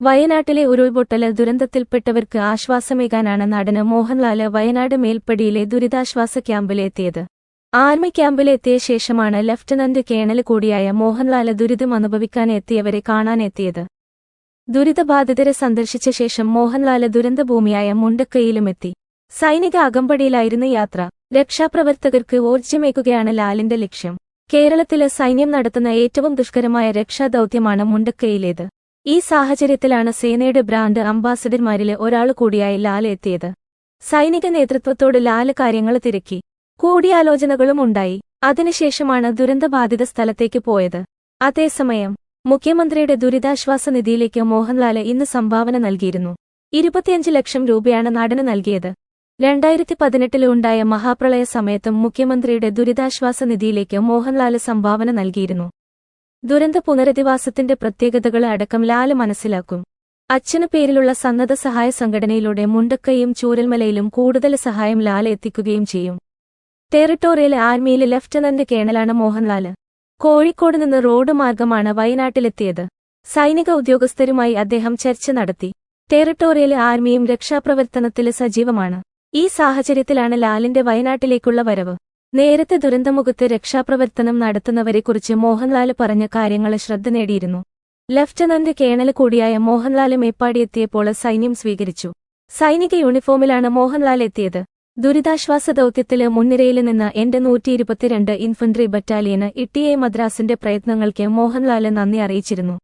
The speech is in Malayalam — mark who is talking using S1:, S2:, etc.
S1: വയനാട്ടിലെ ഉരുൾപൊട്ടൽ ദുരന്തത്തിൽപ്പെട്ടവർക്ക് ആശ്വാസമേകാനാണ് നടന് മോഹൻലാൽ വയനാട് മേൽപ്പടിയിലെ ദുരിതാശ്വാസ ക്യാമ്പിലെത്തിയത്. ആർമി ക്യാമ്പിലെത്തിയ ശേഷമാണ് ലഫ്റ്റനന്റ് കേണൽ കൂടിയായ മോഹൻലാൽ ദുരിതം അനുഭവിക്കാനെത്തിയവരെ കാണാനെത്തിയത്. ദുരിതബാധിതരെ സന്ദർശിച്ച ശേഷം മോഹൻലാൽ ദുരന്തഭൂമിയായ മുണ്ടക്കയിലുമെത്തി. സൈനിക അകമ്പടിയിലായിരുന്നു യാത്ര. രക്ഷാപ്രവർത്തകർക്ക് ഊർജമേക്കുകയാണ് ലാലിന്റെ ലക്ഷ്യം. കേരളത്തിലെ സൈന്യം നടത്തുന്ന ഏറ്റവും ദുഷ്കരമായ രക്ഷാദൌത്യമാണ് മുണ്ടക്കയിലേത്. ഈ സാഹചര്യത്തിലാണ് സേനയുടെ ബ്രാൻഡ് അംബാസഡർമാരിൽ ഒരാൾ കൂടിയായി ലാൽ എത്തിയത്. സൈനിക നേതൃത്വത്തോട് ലാൽ കാര്യങ്ങൾ തിരക്കി. കൂടിയാലോചനകളും ഉണ്ടായി. അതിനുശേഷമാണ് ദുരന്തബാധിത സ്ഥലത്തേക്ക് പോയത്. അതേസമയം മുഖ്യമന്ത്രിയുടെ ദുരിതാശ്വാസ നിധിയിലേക്ക് മോഹൻലാൽ ഇന്ന് സംഭാവന നൽകിയിരുന്നു. ഇരുപത്തിയഞ്ച് ലക്ഷം രൂപയാണ് നടന് നൽകിയത്. രണ്ടായിരത്തി പതിനെട്ടിലുണ്ടായ മഹാപ്രളയ സമയത്തും മുഖ്യമന്ത്രിയുടെ ദുരിതാശ്വാസ നിധിയിലേക്ക് മോഹൻലാൽ സംഭാവന നൽകിയിരുന്നു. ദുരന്ത പുനരധിവാസത്തിന്റെ പ്രത്യേകതകളെ അടക്കം ലാൽ മനസ്സിലാക്കും. അച്ഛനു പേരിലുള്ള സന്നദ്ധ സഹായ സംഘടനയിലൂടെ മുണ്ടക്കയും ചൂരൽമലയിലും കൂടുതൽ സഹായം ലാൽ എത്തിക്കുകയും ചെയ്യും. ടെറിട്ടോറിയൽ ആർമിയിലെ ലഫ്റ്റനന്റ് കേണലാണ് മോഹൻലാൽ കോഴിക്കോട് നിന്ന് റോഡ് മാർഗമാണ് വയനാട്ടിലെത്തിയത്. സൈനിക ഉദ്യോഗസ്ഥരുമായി അദ്ദേഹം ചർച്ച നടത്തി. ടെറിട്ടോറിയൽ ആർമിയും രക്ഷാപ്രവർത്തനത്തിൽ സജീവമാണ്. ഈ സാഹചര്യത്തിലാണ് ലാലിന്റെ വയനാട്ടിലേക്കുള്ള വരവ്. നേരത്തെ ദുരന്തമുഖത്ത് രക്ഷാപ്രവർത്തനം നടത്തുന്നവരെക്കുറിച്ച് മോഹൻലാൽ പറഞ്ഞ കാര്യങ്ങൾ ശ്രദ്ധ നേടിയിരുന്നു. ലഫ്റ്റനന്റ് കേണൽ കൂടിയായ മോഹൻലാൽ മോഹൻലാൽ മേപ്പാടിയെത്തിയപ്പോൾ സൈന്യം സ്വീകരിച്ചു. സൈനിക യൂണിഫോമിലാണ് മോഹൻലാൽ എത്തിയത്. ദുരിതാശ്വാസ ദൌത്യത്തിൽ മുൻനിരയിൽ നിന്ന് എന്റെ നൂറ്റി ഇരുപത്തിരണ്ട് ഇൻഫൻട്രി ബറ്റാലിയന് ഇട്ടിയെ മദ്രാസിന്റെ പ്രയത്നങ്ങൾക്ക് മോഹൻലാൽ നന്ദി അറിയിച്ചിരുന്നു.